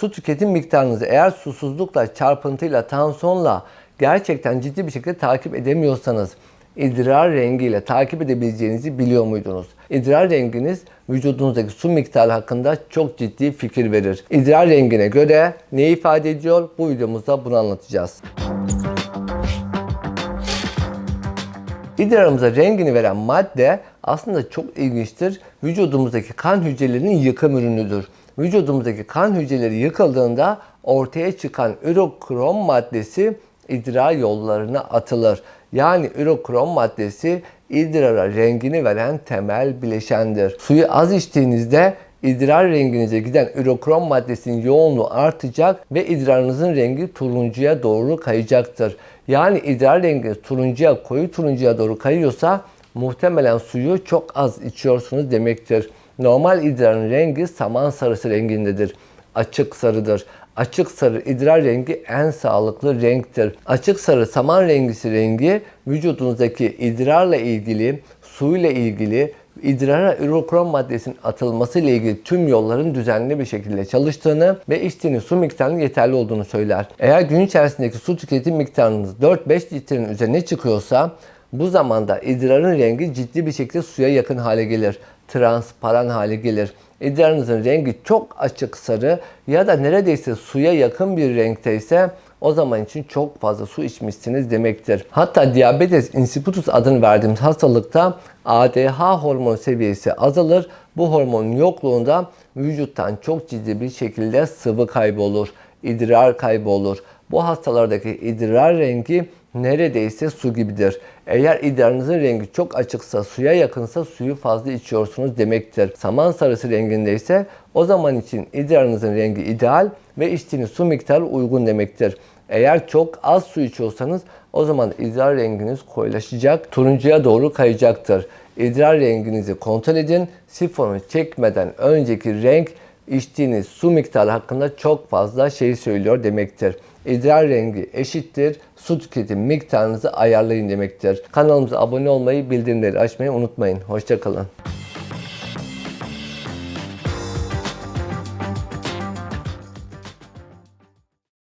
Su tüketim miktarınızı eğer susuzlukla, çarpıntıyla, tansiyonla gerçekten ciddi bir şekilde takip edemiyorsanız idrar rengiyle takip edebileceğinizi biliyor muydunuz? İdrar renginiz vücudunuzdaki su miktarı hakkında çok ciddi fikir verir. İdrar rengine göre ne ifade ediyor? Bu videomuzda bunu anlatacağız. İdrarımıza rengini veren madde aslında çok ilginçtir. Vücudumuzdaki kan hücrelerinin yıkım ürünüdür. Vücudumuzdaki kan hücreleri yıkıldığında ortaya çıkan ürokrom maddesi idrar yollarına atılır. Yani ürokrom maddesi idrara rengini veren temel bileşendir. Suyu az içtiğinizde idrar renginize giden ürokrom maddesinin yoğunluğu artacak ve idrarınızın rengi turuncuya doğru kayacaktır. Yani idrar renginiz turuncuya, koyu turuncuya doğru kayıyorsa muhtemelen suyu çok az içiyorsunuz demektir. Normal idrarın rengi saman sarısı rengindedir. Açık sarıdır. Açık sarı idrar rengi en sağlıklı renktir. Açık sarı saman rengisi rengi vücudunuzdaki idrarla ilgili, suyla ilgili, idrara ürokrom maddesinin atılması ile ilgili tüm yolların düzenli bir şekilde çalıştığını ve içtiğiniz su miktarının yeterli olduğunu söyler. Eğer gün içerisindeki su tüketim miktarınız 4-5 litrenin üzerine çıkıyorsa bu zamanda idrarın rengi ciddi bir şekilde suya yakın hale gelir. Transparan hale gelir. İdrarınızın rengi çok açık sarı ya da neredeyse suya yakın bir renkte ise o zaman için çok fazla su içmişsiniz demektir. Hatta diabetes insipidus adını verdiğimiz hastalıkta ADH hormon seviyesi azalır. Bu hormonun yokluğunda vücuttan çok ciddi bir şekilde sıvı kaybı olur, idrar kaybı olur. Bu hastalardaki idrar rengi neredeyse su gibidir. Eğer idrarınızın rengi çok açıksa, suya yakınsa suyu fazla içiyorsunuz demektir. Saman sarısı rengindeyse o zaman için idrarınızın rengi ideal ve içtiğiniz su miktarı uygun demektir. Eğer çok az su içiyorsanız o zaman idrar renginiz koyulaşacak, turuncuya doğru kayacaktır. İdrar renginizi kontrol edin. Sifonu çekmeden önceki renk içtiğiniz su miktarı hakkında çok fazla şey söylüyor demektir. İdrar rengi eşittir. Su tüketim miktarınızı ayarlayın demektir. Kanalımıza abone olmayı, bildirimleri açmayı unutmayın. Hoşçakalın.